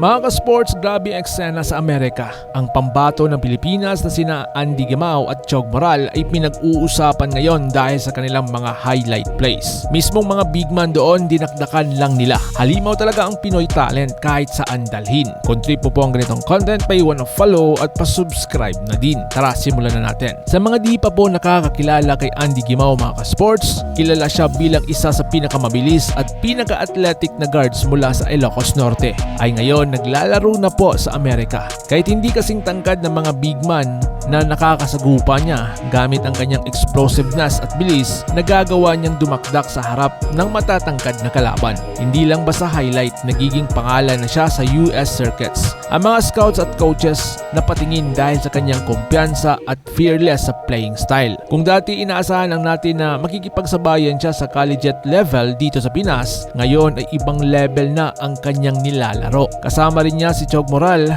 Mga ka-sports, grabe ang eksena sa Amerika. Ang pambato ng Pilipinas na sina Andy Gemao at Chog Moral ay pinag-uusapan ngayon dahil sa kanilang mga highlight plays. Mismong mga big man doon dinakdakan lang nila. Halimaw talaga ang Pinoy talent kahit saan dalhin. Kung trip mo po ang ganitong content, paiwan ng follow at pasubscribe na din. Tara, simulan na natin. Sa mga di pa po nakakakilala kay Andy Gemao mga ka-sports, kilala siya bilang isa sa pinakamabilis at pinaka-athletic na guards mula sa Ilocos Norte. Ay ngayon, naglalaro na po sa Amerika. Kahit hindi kasing tangkad ng mga big man na nakakasagupa niya gamit ang kanyang explosiveness at bilis, nagagawa niyang dumakdak sa harap ng matatangkad na kalaban. Hindi lang basta highlight, nagiging pangalan na siya sa US circuits. Ang mga scouts at coaches napatingin dahil sa kanyang kumpiyansa at fearless sa playing style. Kung dati inaasahan lang natin na makikipagsabayan siya sa collegiate level dito sa Pinas, ngayon ay ibang level na ang kanyang nilalaro. Kasama rin niya si Chog Moral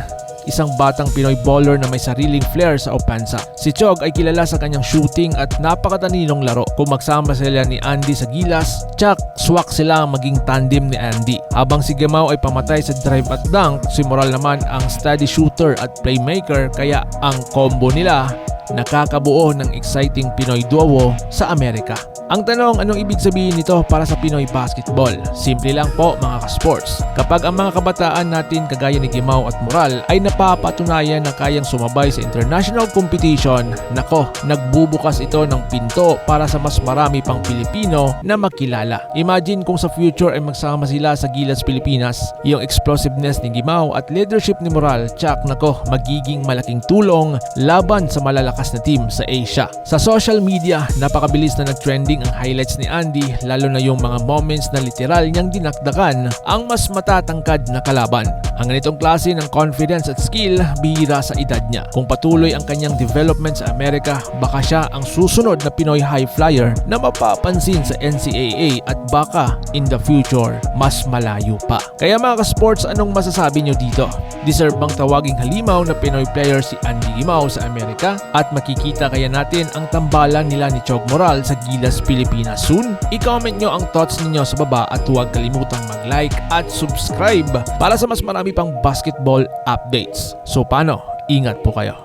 isang batang Pinoy baller na may sariling flair sa opensa. Si Chog ay kilala sa kanyang shooting at napakataninong laro. Kung magsama sila ni Andy sa gilas, tsak, swak sila maging tandem ni Andy. Habang si Gemao ay pamatay sa drive at dunk, si Moral naman ang steady shooter at playmaker kaya ang combo nila nakakabuo ng exciting Pinoy duo sa Amerika. Ang tanong, anong ibig sabihin nito para sa Pinoy basketball? Simple lang po mga ka-sports. Kapag ang mga kabataan natin kagaya ni Gimao at Moral ay napapatunayan na kayang sumabay sa international competition, nako, nagbubukas ito ng pinto para sa mas marami pang Pilipino na makilala. Imagine kung sa future ay magsama sila sa Gilas Pilipinas, yung explosiveness ni Gimao at leadership ni Moral, tsak nako, magiging malaking tulong laban sa malalakas na team sa Asia. Sa social media, napakabilis na nag-trending ang highlights ni Andy lalo na yung mga moments na literal niyang dinakdakan ang mas matatangkad na kalaban. Ang ganitong klase ng confidence at skill bihira sa edad niya. Kung patuloy ang kanyang development sa Amerika, baka siya ang susunod na Pinoy high flyer na mapapansin sa NCAA at baka in the future mas malayo pa. Kaya mga ka-sports, anong masasabi nyo dito? Deserve bang tawaging halimaw na Pinoy player si Andy Limao sa Amerika? At makikita kaya natin ang tambalan nila ni Chog Moral sa Gilas Pilipinas soon? I-comment nyo ang thoughts ninyo sa baba at huwag kalimutang mag-like at subscribe para sa mas marami pang basketball updates. So paano? Ingat po kayo.